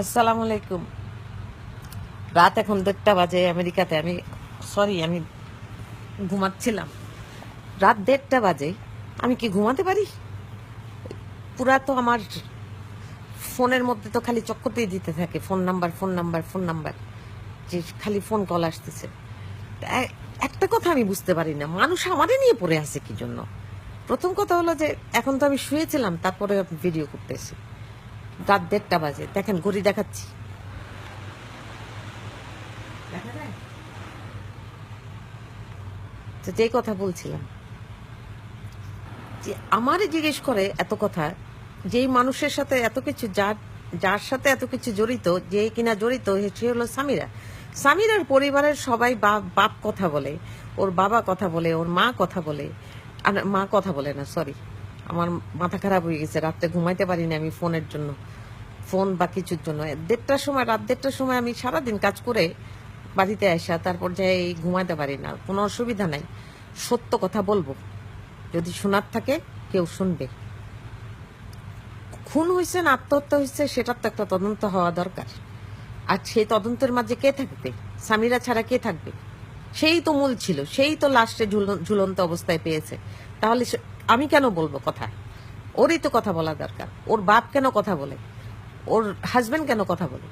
আসসালামু আলাইকুম। রাত এখন দেড়টা বাজে আমেরিকাতে। আমি সরি আমি ঘুমাচ্ছিলাম। রাত দেড়টা বাজে। আমি কি ঘুমাতে পারি? পুরা তো আমার ফোনের মধ্যে তো খালি চক্করতেই দিতে থাকে। Phone number phone number phone number. যে খালি ফোন কল আসতেছে। একটা কথা আমি বুঝতে পারি না। মানুষ আমাদের নিয়ে পড়ে আছে কি জন্য? প্রথম কথা হলো যে, এখন তো আমি শুয়েছিলাম, তারপরে ভিডিও করতেছি। রাত দেড়টা বাজে। দেখেন, ঘড়ি দেখাচ্ছি। দেখা তো যেই কথা বলছিলাম, যে আমারে জিজ্ঞেস করে এত কথা, যেই মানুষের সাথে এত কিছু, যার যার সাথে এত কিছু জড়িত, যে কিনা জড়িত, সে হলো সামিরা। সামিরার পরিবারের সবাই বাপ বাপ কথা বলে, ওর বাবা কথা বলে, ওর মা কথা বলে, আর মা কথা বলে না সরি আমার মাথা খারাপ হয়ে গেছে রাত্রে ঘুমাইতে পারিনি আমি ফোনের জন্য। ফোন বা কিছুর জন্য। দেড়টার সময়, রাত দেড়টার সময় আমি সারাদিন কাজ করে বাড়িতে আসা, তারপর যাই ঘুমাতে পারি না। কোনো অসুবিধা নাই। সত্য কথা বলব। যদি শোনার থাকে, কেউ শুনবে। খুন হয়েছে না আত্মহত্যা হয়েছে সেটার তো একটা তদন্ত হওয়া দরকার। আর সেই তদন্তের মাঝে কে থাকবে? স্বামীরা ছাড়া কে থাকবে? সেই তো মূল ছিল। সেই তো লাস্টে ঝুলন্ত অবস্থায় পেয়েছে। তাহলে আমি কেন বলব কথা? ওরই তো কথা বলা দরকার। ওর বাপ কেন কথা বলে? ওর হাজবেন্ড কেন কথা বলে?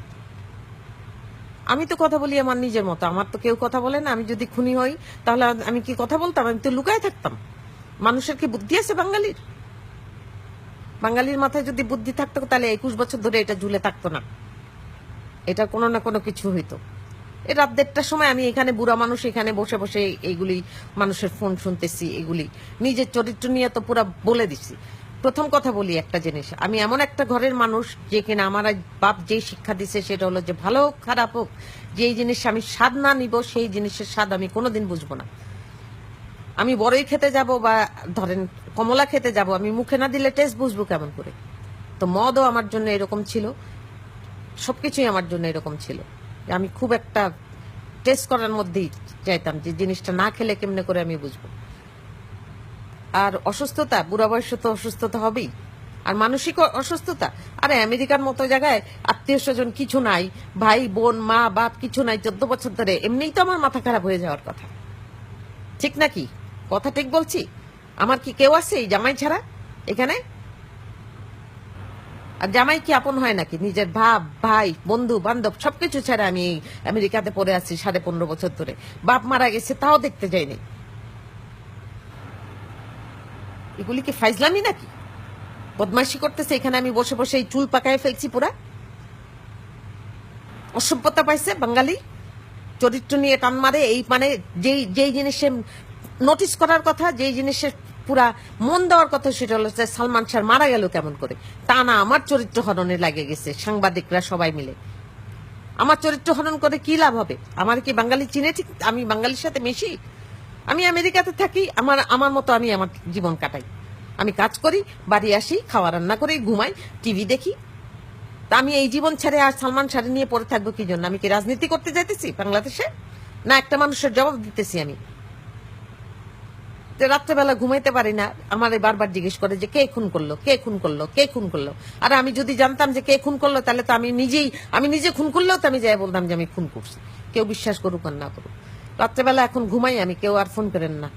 আমি তো কথা বলি আমার নিজের মতো। আমার তো কেউ কথা বলে না। আমি যদি খুনি হই, তাহলে আমি কি কথা বলতাম? আমি তো লুকায় থাকতাম। মানুষের কি বুদ্ধি আছে বাঙালির? বাঙালির মাথায় যদি বুদ্ধি থাকতো, তাহলে একুশ বছর ধরে এটা ঝুলে থাকতো না। এটা কোনো না কোনো কিছু হইতো। রাত দেড়টার সময় আমি এখানে বুড়া মানুষ এখানে বসে বসে এইগুলি মানুষের ফোন শুনতেছি, এগুলি। নিজের চরিত্র নিয়ে তো পুরো বলে দিছি। প্রথম কথা বলি একটা জিনিস, আমি এমন একটা ঘরের মানুষ যে কিনা আমার বাপ যেই শিক্ষা দিছে সেটা হলো যে ভালো হোক, খারাপ হোক, যেই জিনিস আমি স্বাদ না নিব সেই জিনিসের স্বাদ আমি কোনোদিন বুঝব না। আমি বড়ই খেতে যাব বা ধরেন কমলা খেতে যাব, আমি মুখে না দিলে টেস্ট বুঝব কেমন করে? তো মদও আমার জন্য এরকম ছিল, সবকিছুই আমার জন্য এরকম ছিল। যে আমি খুব একটা টেস্ট করার মধ্যেই চাইতাম যে জিনিসটা না খেলে কেমনে করে আমি বুঝব। আর অসুস্থতা, বুড়া বয়সে তো অসুস্থতা হবেই। আর মানসিক অসুস্থতা, আরে আমেরিকার মতো জায়গায় আত্মীয় স্বজন কিছু নাই, ভাই, বোন, মা, বাপ কিছু নাই, চোদ্দ বছর ধরে, এমনিই তো আমার মাথা খারাপ হয়ে যাওয়ার কথা। ঠিক নাকি? কথা ঠিক বলছি? আমার কি কেউ আছে এই জামাই ছাড়া এখানে? আর জামাই কি আপন হয় নাকি? নিজের ভাব, ভাই, বন্ধু, বান্ধব, সবকিছু ছাড়া আমি আমেরিকাতে পড়ে আছি সাড়ে পনেরো বছর ধরে। বাপ মারা গেছে, তাও দেখতে যাইনি এগুলি কি ফাইজলামি নাকি? বদমাইশি করতেছে, এখানে আমি বসে বসে এই চুল পাকায় ফেলছি পুরা। অসভ্যতা পাইছে বাঙালি? চরিত্র নিয়ে টান মারে, এই মানে যেই যেই জিনিসের নোটিস করার কথা, যেই জিনিসের পুরা মন দেওয়ার কথা সেটা হলো সালমান শাহ মারা গেল কেমন করে? তা না, আমার চরিত্র হরণে লাগে গেছে, সাংবাদিকরা সবাই মিলে। আমার চরিত্র হরণ করে কি লাভ হবে? আমার কি বাঙালি চিনে ঠিক? আমি বাঙালির সাথে মিশি? আমি আমেরিকাতে থাকি, আমার আমার মতো আমি আমার জীবন কাটাই। আমি কাজ করি, বাড়ি আসি, খাওয়া রান্না করি, ঘুমাই, টিভি দেখি। তা আমি এই জীবন ছেড়ে আর সালমান শাড়ি নিয়ে পড়ে থাকব কি জন্য? আমি কি রাজনীতি করতে যাইতেছি বাংলাদেশে? না, একটা মানুষের জবাব দিতেছি আমি। রাত্রেবেলা ঘুমাইতে পারি না, আমার বারবার জিজ্ঞেস করে যে কে খুন করল, কে খুন করল, কে খুন করল। আর আমি যদি জানতাম যে কে খুন করল, তাহলে তো আমি নিজেই, আমি নিজে খুন করলেও তো আমি যাই বলতাম যে আমি খুন করছি। কেউ বিশ্বাস করুক আর না করুক। রাত্রেবেলা এখন ঘুমাই আমি, কেউ আর ফোন করেন না।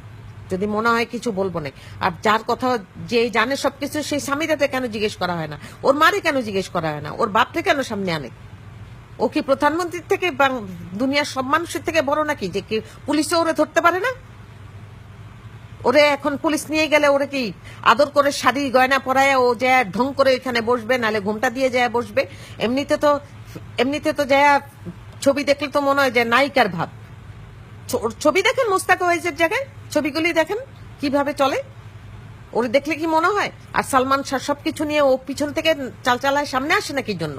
যদি মনে হয় কিছু বলব না। আর যার কথা যে জানে সবকিছু, সেই স্বামীরাতে কেন জিজ্ঞেস করা হয় না? ওর মারে কেন জিজ্ঞেস করা হয় না? ওর বাপকে কেন সামনে আনে? ও কি প্রধানমন্ত্রীর থেকে দুনিয়ার সব মানুষের থেকে বড় নাকি? যে কি পুলিশে ওরে ধরতে পারে না? ওরে এখন পুলিশ নিয়ে গেলে ওরে কি আদর করে শাড়ি, গয়না পরায় ও যায় ঢং করে এখানে বসবে, নালে ঘুমটা দিয়ে যায় বসবে। এমনিতে তো এমনিতে তো যায়, ছবি দেখলে তো মনে হয় যে নায়িকার ভাব। ছবি দেখেন মুস্তাক ওয়াইজের জায়গায়? ছবিগুলি দেখেন? কীভাবে চলে? ওর দেখলে কি মনে হয়? আর সালমান শাহ সবকিছু নিয়ে ও পিছন থেকে চাল চালায় সামনে আসে না কি জন্য?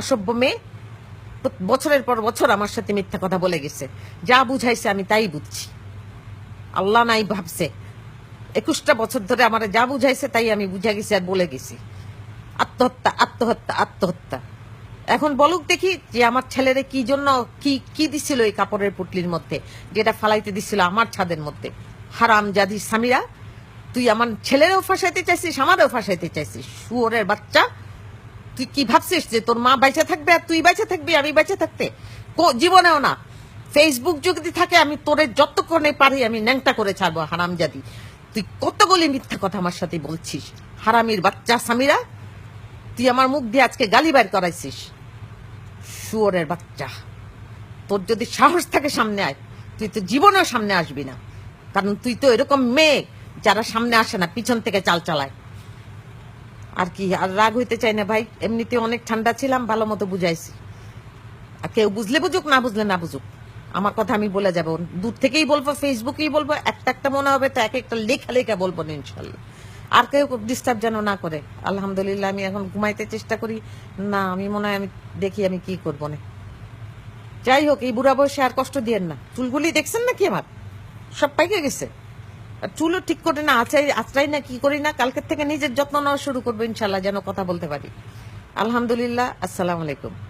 অসভ্য মেয়ে। বছরের পর বছর আমার সাথে মিথ্যা কথা বলে গেছে। যা বুঝাইছে আমি তাই বুঝছি। আল্লাহ নাই ভাবছে। একুশটা বছর ধরে আমার যা বুঝাইছে তাই আমি বুঝা গেছি আর বলে গেছি। আত্মহত্যা আত্মহত্যা আত্মহত্যা। এখন বলুক দেখি যে আমার ছেলেরে কি জন্য কি কি দিছিল এই কাপড়ের পুটলির মধ্যে, যেটা ফালাইতে দিছিল আমার ছাদের মধ্যে। হারাম জাদি স্বামীরা তুই আমার ছেলেরও ফাঁসাইতে চাইছিস আমারও ফাঁসাইতে চাইছিস। শুয়োরের বাচ্চা, তুই কি ভাবছিস যে তোর মা বেঁচে থাকবে আর তুই বেঁচে থাকবি, আমি বেঁচে থাকতে? জীবনেও না। ফেসবুক যদি থাকে, আমি তোরে যতক্ষণে পারি, আমি ন্যাংটা করে ছাড়বো, হারামজাদি। তুই কতগুলি মিথ্যা কথা আমার সাথে বলছিস? হারামির বাচ্চা সামিরা, তুই আমার মুখ দিয়ে আজকে গালি বাইর করাইছিস। শুয়োরের বাচ্চা। তোর যদি সাহস থাকে সামনে আয়। তুই তো জীবনেও সামনে আসবি না। কারণ তুই তো এরকম মেয়ে, যারা সামনে আসে না, পিছন থেকে চাল চালায়। আর কি, আর রাগ হইতে চাই না ভাই। এমনিতে অনেক ঠান্ডা ছিলাম, ভালো মতো বুঝাইছি। আর কেউ বুঝলে বুঝুক, না বুঝলে না বুঝুক। আমার কথা আমি বলে যাব। দূর থেকেই বলব ফেসবুকেই বলব, একটা একটা মনে হবে তো এক একটা লেখা লেখা বলব না ইনশাল্লাহ। আর কেউ ডিস্টার্ব যেন না করে। আলহামদুলিল্লাহ, আমি এখন ঘুমাইতে চেষ্টা করি। না, আমি মনে হয় আমি দেখি আমি কি করব না। যাই হোক, এই বুড়া বয়সে আর কষ্ট দিয়েন না। চুলগুলি দেখছেন নাকি আমার? সব পাইকে গেছে। আর চুলও ঠিক করে না আচাই আচরাই না কি করি না, কালকের থেকে নিজের যত্ন নেওয়া শুরু করব ইনশাল্লাহ, যেন কথা বলতে পারি। আলহামদুলিল্লাহ, আসসালামু আলাইকুম।